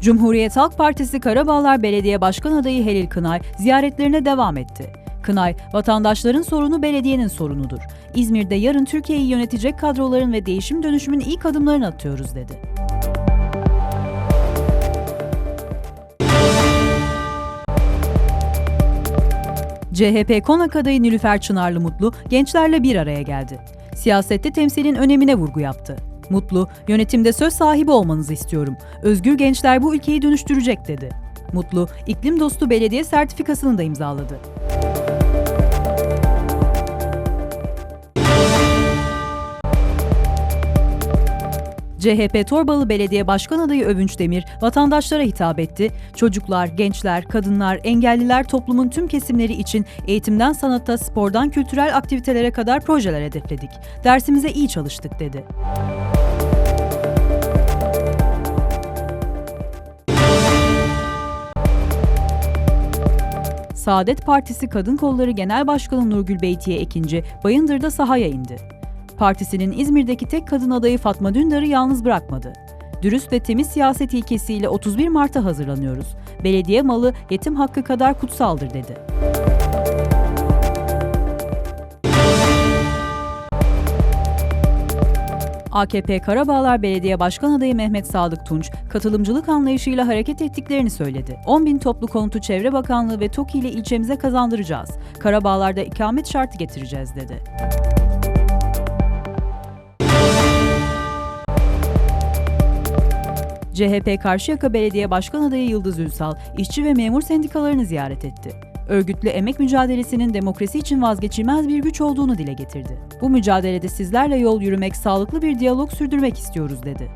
Cumhuriyet Halk Partisi Karabağlar Belediye Başkan Adayı Helil Kınay ziyaretlerine devam etti. Kınay, vatandaşların sorunu belediyenin sorunudur. İzmir'de yarın Türkiye'yi yönetecek kadroların ve değişim dönüşümün ilk adımlarını atıyoruz dedi. CHP Konak adayı Nilüfer Çınarlı Mutlu gençlerle bir araya geldi. Siyasette temsilin önemine vurgu yaptı. Mutlu, yönetimde söz sahibi olmanızı istiyorum. Özgür gençler bu ülkeyi dönüştürecek dedi. Mutlu, iklim dostu belediye sertifikasını da imzaladı. CHP Torbalı Belediye Başkan Adayı Övünç Demir vatandaşlara hitap etti. Çocuklar, gençler, kadınlar, engelliler toplumun tüm kesimleri için eğitimden sanata, spordan kültürel aktivitelere kadar projeler hedefledik. Dersimize iyi çalıştık dedi. Saadet Partisi Kadın Kolları Genel Başkanı Nurgül Beytiye Ekinci, Bayındır'da sahaya indi. Partisinin İzmir'deki tek kadın adayı Fatma Dündar'ı yalnız bırakmadı. Dürüst ve temiz siyaset ilkesiyle 31 Mart'a hazırlanıyoruz. Belediye malı yetim hakkı kadar kutsaldır dedi. AKP Karabağlar Belediye Başkan Adayı Mehmet Sadık Tunç, katılımcılık anlayışıyla hareket ettiklerini söyledi. 10 bin toplu konutu Çevre Bakanlığı ve TOKİ ile ilçemize kazandıracağız. Karabağlar'da ikamet şartı getireceğiz dedi. CHP Karşıyaka Belediye Başkan Adayı Yıldız Ülsal, işçi ve memur sendikalarını ziyaret etti. Örgütlü emek mücadelesinin demokrasi için vazgeçilmez bir güç olduğunu dile getirdi. Bu mücadelede sizlerle yol yürümek, sağlıklı bir diyalog sürdürmek istiyoruz dedi.